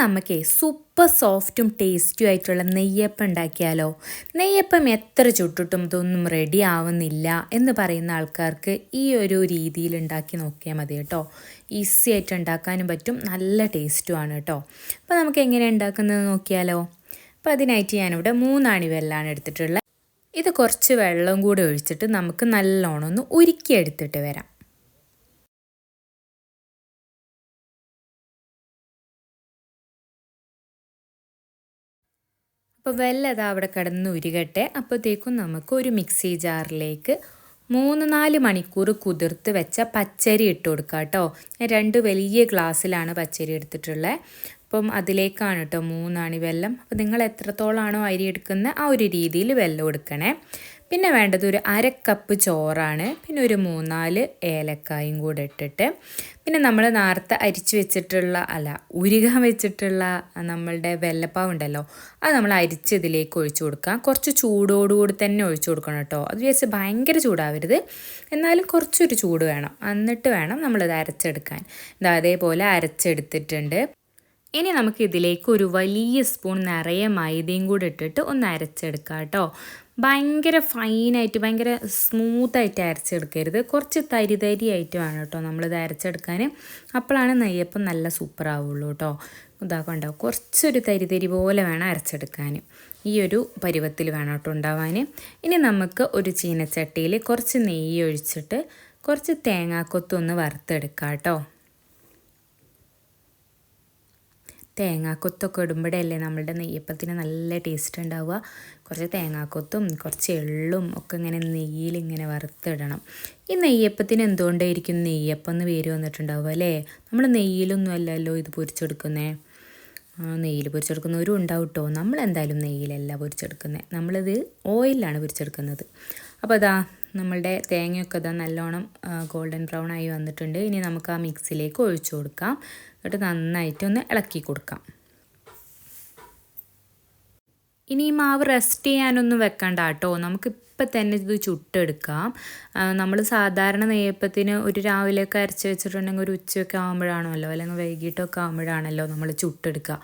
നമുക്കേ സൂപ്പർ സോഫ്റ്റും ടേസ്റ്റും ആയിട്ടുള്ള നെയ്യപ്പം ഉണ്ടാക്കിയാലോ? നെയ്യപ്പം എത്ര ചുട്ടിട്ടും ഇതൊന്നും റെഡി ആവുന്നില്ല എന്ന് പറയുന്ന ആൾക്കാർക്ക് ഈ ഒരു രീതിയിൽ ഉണ്ടാക്കി നോക്കിയാൽ മതി കേട്ടോ. ഈസി ആയിട്ട് ഉണ്ടാക്കാനും പറ്റും നല്ല ടേസ്റ്റുമാണ് കേട്ടോ. അപ്പോൾ നമുക്ക് എങ്ങനെ ഉണ്ടാക്കുന്നത് നോക്കിയാലോ? അപ്പോൾ അതിനായിട്ട് ഞാനിവിടെ മൂന്നാണി വെല്ലാണ് എടുത്തിട്ടുള്ളത്. ഇത് കുറച്ച് വെള്ളം കൂടി ഒഴിച്ചിട്ട് നമുക്ക് നല്ലോണം ഒന്ന് ഉരുക്കി എടുത്തിട്ട് വരാം. അപ്പോൾ വെല്ലത് അവിടെ കിടന്ന് ഉരുകട്ടെ. അപ്പോഴത്തേക്കും നമുക്ക് ഒരു മിക്സി ജാറിലേക്ക് മൂന്ന് നാല് മണിക്കൂർ കുതിർത്ത് വെച്ച പച്ചരി ഇട്ട് കൊടുക്കുക കേട്ടോ. രണ്ട് വലിയ ഗ്ലാസ്സിലാണ് പച്ചരി എടുത്തിട്ടുള്ളത്. അപ്പം അതിലേക്കാണ് കേട്ടോ മൂന്നാണി വെല്ലം. അപ്പോൾ നിങ്ങൾ എത്രത്തോളമാണോ അരി എടുക്കുന്നത് ആ ഒരു രീതിയിൽ വെല്ലം എടുക്കണേ. പിന്നെ വേണ്ടത് ഒരു അര കപ്പ് ചോറാണ്. പിന്നെ ഒരു മൂന്നാൽ ഏലക്കായും കൂടെ ഇട്ടിട്ട്. പിന്നെ നമ്മൾ നേരത്തെ അരിച്ചു വെച്ചിട്ടുള്ള അല്ല ഉരുകാൻ വെച്ചിട്ടുള്ള നമ്മളുടെ വെല്ലപ്പാവ് ഉണ്ടല്ലോ അത് നമ്മൾ അരിച്ച് ഇതിലേക്ക് ഒഴിച്ചു കൊടുക്കാം കുറച്ച് ചൂടോടുകൂടി തന്നെ ഒഴിച്ചു കൊടുക്കണം കേട്ടോ. അത് വിചാരിച്ച് ഭയങ്കര ചൂടാവരുത്. എന്നാലും കുറച്ചൊരു ചൂട് വേണം. എന്നിട്ട് വേണം നമ്മളിത് അരച്ചെടുക്കാൻ. ഇതാ അതേപോലെ അരച്ചെടുത്തിട്ടുണ്ട്. ഇനി നമുക്ക് ഇതിലേക്ക് ഒരു വലിയ സ്പൂൺ നിറയെ മൈദയും കൂടി ഇട്ടിട്ട് ഒന്ന് അരച്ചെടുക്കാം കേട്ടോ. ഭയങ്കര ഫൈനായിട്ട് ഭയങ്കര സ്മൂത്തായിട്ട് അരച്ചെടുക്കരുത്. കുറച്ച് തരി തരി ആയിട്ട് വേണം കേട്ടോ നമ്മളിത് അരച്ചെടുക്കാൻ അപ്പോഴാണ് നെയ്യപ്പം നല്ല സൂപ്പറാവുള്ളൂ കേട്ടോ. ഇതാക്കണ്ടോ കുറച്ചൊരു തരി തരി പോലെ വേണം അരച്ചെടുക്കാൻ ഈ ഒരു പരുവത്തിൽ വേണം കേട്ടോ ഉണ്ടാവാൻ ഇനി നമുക്ക് ഒരു ചീനച്ചട്ടിയിൽ കുറച്ച് നെയ്യ് ഒഴിച്ചിട്ട് കുറച്ച് തേങ്ങാക്കൊത്തൊന്ന് വറുത്തെടുക്കാം കേട്ടോ. തേങ്ങാക്കൊത്തൊക്കെ ഇടുമ്പോഴല്ലേ നമ്മളുടെ നെയ്യപ്പത്തിന് നല്ല ടേസ്റ്റ് ഉണ്ടാവുക കുറച്ച് തേങ്ങാക്കൊത്തും കുറച്ച് എള്ളും ഒക്കെ ഇങ്ങനെ നെയ്യിൽ ഇങ്ങനെ വറുത്തിടണം. ഈ നെയ്യപ്പത്തിന് എന്തുകൊണ്ടായിരിക്കും നെയ്യപ്പം എന്ന് പേര് വന്നിട്ടുണ്ടാവുക അല്ലേ? നമ്മൾ നെയ്യിലൊന്നും അല്ലല്ലോ ഇത് പൊരിച്ചെടുക്കുന്നേ. നെയ്യിൽ പൊരിച്ചെടുക്കുന്നവരും ഉണ്ടാവും കേട്ടോ നമ്മളെന്തായാലും നെയ്യിലല്ല പൊരിച്ചെടുക്കുന്നത് നമ്മളിത് ഓയിലാണ് പൊരിച്ചെടുക്കുന്നത്. അപ്പോൾ അതാ നമ്മളുടെ തേങ്ങയൊക്കെ ഇതാ നല്ലോണം ഗോൾഡൻ ബ്രൗൺ ആയി വന്നിട്ടുണ്ട്. ഇനി നമുക്ക് ആ മിക്സിലേക്ക് ഒഴിച്ചു കൊടുക്കാം. എന്നിട്ട് നന്നായിട്ട് ഒന്ന് ഇളക്കി കൊടുക്കാം. ഇനി ഈ മാവ് റെസ്റ്റ് ചെയ്യാനൊന്നും വെക്കണ്ട കേട്ടോ. നമുക്ക് ഇപ്പം തന്നെ ഇത് ചുട്ടെടുക്കാം. നമ്മൾ സാധാരണ നെയ്യപ്പത്തിന് ഒരു രാവിലെയൊക്കെ അരച്ച് വെച്ചിട്ടുണ്ടെങ്കിൽ ഒരു ഉച്ചയൊക്കെ ആകുമ്പോഴാണല്ലോ അല്ലെങ്കിൽ വൈകിട്ടൊക്കെ ആകുമ്പോഴാണല്ലോ നമ്മൾ ചുട്ടെടുക്കുക.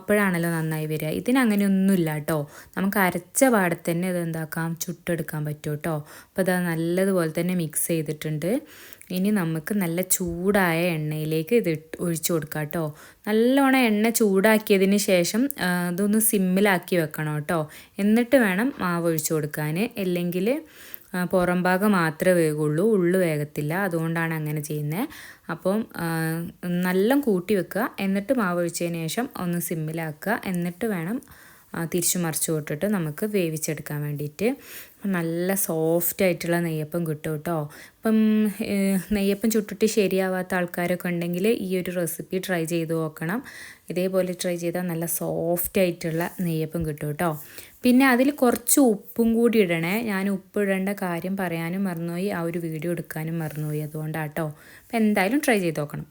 അപ്പോഴാണല്ലോ നന്നായി വരിക. ഇതിനങ്ങനെ ഒന്നുമില്ല കേട്ടോ നമുക്ക് അരച്ച പാടെ തന്നെ ഇത് എന്താക്കാം? ചുട്ടെടുക്കാൻ പറ്റും കേട്ടോ അപ്പോൾ അത് നല്ലതുപോലെ തന്നെ മിക്സ് ചെയ്തിട്ടുണ്ട്. ഇനി നമുക്ക് നല്ല ചൂടായ എണ്ണയിലേക്ക് ഇത് ഒഴിച്ചു കൊടുക്കാം കേട്ടോ നല്ലോണം എണ്ണ ചൂടാക്കിയതിന് ശേഷം ഇതൊന്ന് സിമ്മിലാക്കി വെക്കണം കേട്ടോ. എന്നിട്ട് വേണം മാവ് ഒഴിച്ചു കൊടുക്കാൻ അല്ലെങ്കിൽ പുറം ഭാഗം മാത്രമേ വേകുള്ളൂ ഉള്ളു വേഗത്തില്ല അതുകൊണ്ടാണ് അങ്ങനെ ചെയ്യുന്നത് അപ്പം നല്ല കൂട്ടി വെക്കുക എന്നിട്ട് മാവ് ഒഴിച്ചതിന് ശേഷം ഒന്ന് സിമ്മിലാക്കുക എന്നിട്ട് വേണം തിരിച്ചു മറിച്ചു വിട്ടിട്ട് നമുക്ക് വേവിച്ചെടുക്കാൻ വേണ്ടിയിട്ട് നല്ല സോഫ്റ്റ് ആയിട്ടുള്ള നെയ്യപ്പം കിട്ടും കേട്ടോ. അപ്പം നെയ്യപ്പം ചുട്ടിട്ട് ശരിയാവാത്ത ആൾക്കാരൊക്കെ ഉണ്ടെങ്കിൽ ഈ ഒരു റെസിപ്പി ട്രൈ ചെയ്ത് നോക്കണം. ഇതേപോലെ ട്രൈ ചെയ്താൽ നല്ല സോഫ്റ്റ് ആയിട്ടുള്ള നെയ്യപ്പം കിട്ടും കേട്ടോ. പിന്നെ അതിൽ കുറച്ച് ഉപ്പും കൂടി ഇടണേ. ഞാൻ ഉപ്പ് ഇടേണ്ട കാര്യം പറയാനും മറന്നുപോയി. ആ ഒരു വീഡിയോ എടുക്കാനും മറന്നുപോയി. അതുകൊണ്ടാട്ടോ. അപ്പം എന്തായാലും ട്രൈ ചെയ്ത് നോക്കണം.